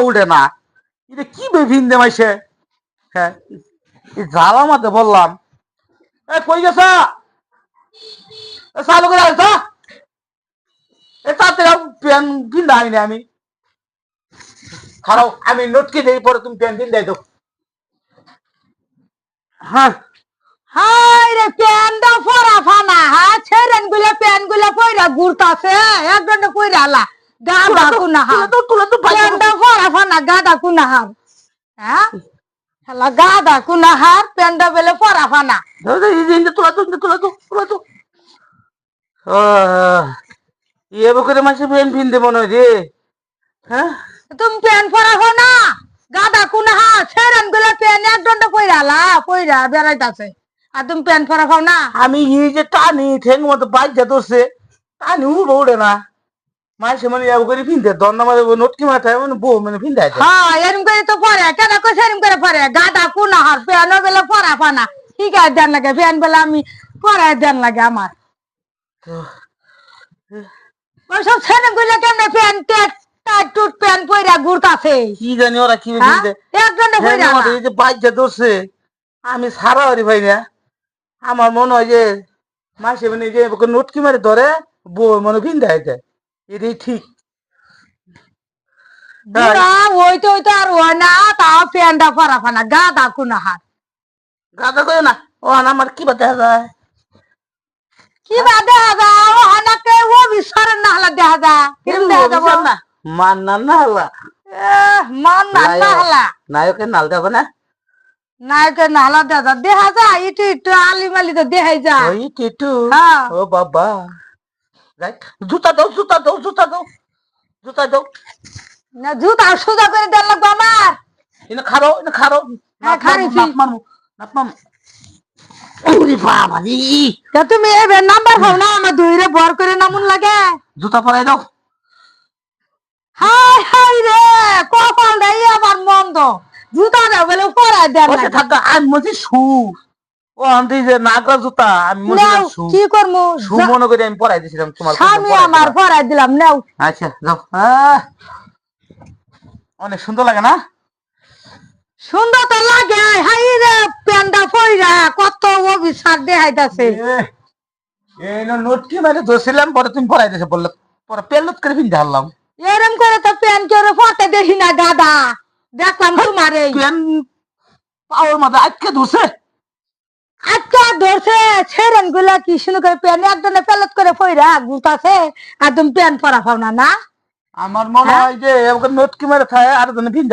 উঠে না। এটা কি বেভিন দে হ্যাঁ বললাম। এ, কই গেছ? চালু করে আস এ, তাতে প্যান আমি। খারাপ আমি নটকে দেই, পরে তুমি প্যান কিনতে দাও। হ্যাঁ। হাই রে প্যান্ডা ফরা ফানা হা ছেড়েনগুলা প্যানগুলা পয়রা ঘুরতাছে এক ঘণ্টা পয়রা আলা গাদা কুনা হা তুলে তো তুলে তো বাইরে প্যান্ডা ফরা ফানা গাদা কুনা হার হ্যাঁ? হেলা গাদা কুনা হার প্যান্ডা বেলে ফরা ফানা। দাও দাও এই যে তোলা তো তোলা তো তোলা তো। ইয়ে বকরে মাসে প্যান ফিনতে মনে হয় রে। হ্যাঁ? তুমি প্যান ফরা ফানা গাদা কুনা হা ছেড়েনগুলা প্যান এক ঘণ্টা পয়রা আলা বেড়াইতাছে। আর তুমি প্যান ফরা ফাও না। আমি এই যে টানি ঠেং মতো বাইক যা ধরছে টানি উড়ে না। মাসে মানে ইয়ে করে ফিনতে দন্না মাঝে নটকি মাথায় মানে বউ মানে ফিনতে আছে হ্যাঁ এরম করে তো পরে কেন কইছে এরম করে পরে? গাদা কুনা হার প্যান বেলে ফরা ফানা ঠিক আছে দেন লাগে? প্যান বেলে আমি পরে দেন লাগে আমার। ওইসব ছেলে গুলো কেমনে প্যান টেট টাইট টুট প্যান পইরা ঘুরতাছে? কি জানি ওরা কি হ্যাঁ? ফিনতে। এক ঘণ্টা পইরা ঠ্যাং মাথায় এই যে যা ধরছে আমি সারা হরি ভাই না আমার মনে হয় যে মাসে মানে যে নটকি মারে ধরে বউ মনে ফিনতে আছে এটাই ঠিক ওই তো ওই তো আর না তাও পরা ফানা গাদা কুনা হার গাদা করে না ও না আমার কি বাতা যায়? কি বা দেখা যা ও হানাকে ও না হলা দেখা যা কিরম দেখা যাব? না মান না না হলা। মান না না হলা। নায়কের নাল যাবে না। নায়কে না হলা দেখা যা দেখা যা ইটু ইটু আলি মালি তো দেখাই যা ওই টিটু হ্যাঁ। ও বাবা। জুতা দাও জুতা দাও জুতা দাও। জুতা দাও। না জুতা সোজা করে দেন লাগবো আমার। এনে খারো এনে খারো হ্যাঁ, খাইছি। মারমু নাপ মারমু ওরে বাবা রে তা তুমি এবার নাম্বার পাও না আমার দুইরে বর করে নামুন লাগে। জুতা পরাই দাও। হাই হাই রে কপাল রে আবার মন্দ। জুতা দাও বলে পরাই দেন লাগে। থাকা আমি মজি ও আনতে যে নাগরা জুতা আমি মজি কি করব? শু মনে করে আমি পরাই দিয়েছিলাম তোমার স্বামী আমার পরাই দিলাম নাও। আচ্ছা যাও। অনেক সুন্দর লাগে না? সুন্দর তো লাগে হাই রে প্যান্ডা পইরা কত দেখাইতাছে। এই নোটকি মানে ধরছিলাম পরে তুমি পরাই দিয়েছে বললে পরে পেলত করে হারলাম। এরম করে তো প্যান করে ফতে দেখি না গাদা দেখলাম তোমারে। পেন পাওয়ার মাথা আজকে ধরছে। আজকে ধরছে ছেড়েনগুলা কি করে প্যান একজনে পেলত করে গুতাছে একদম প্যান পরা না না? আমার মনে হয়? যে নোটকি মেরে আর জন্য পিনতে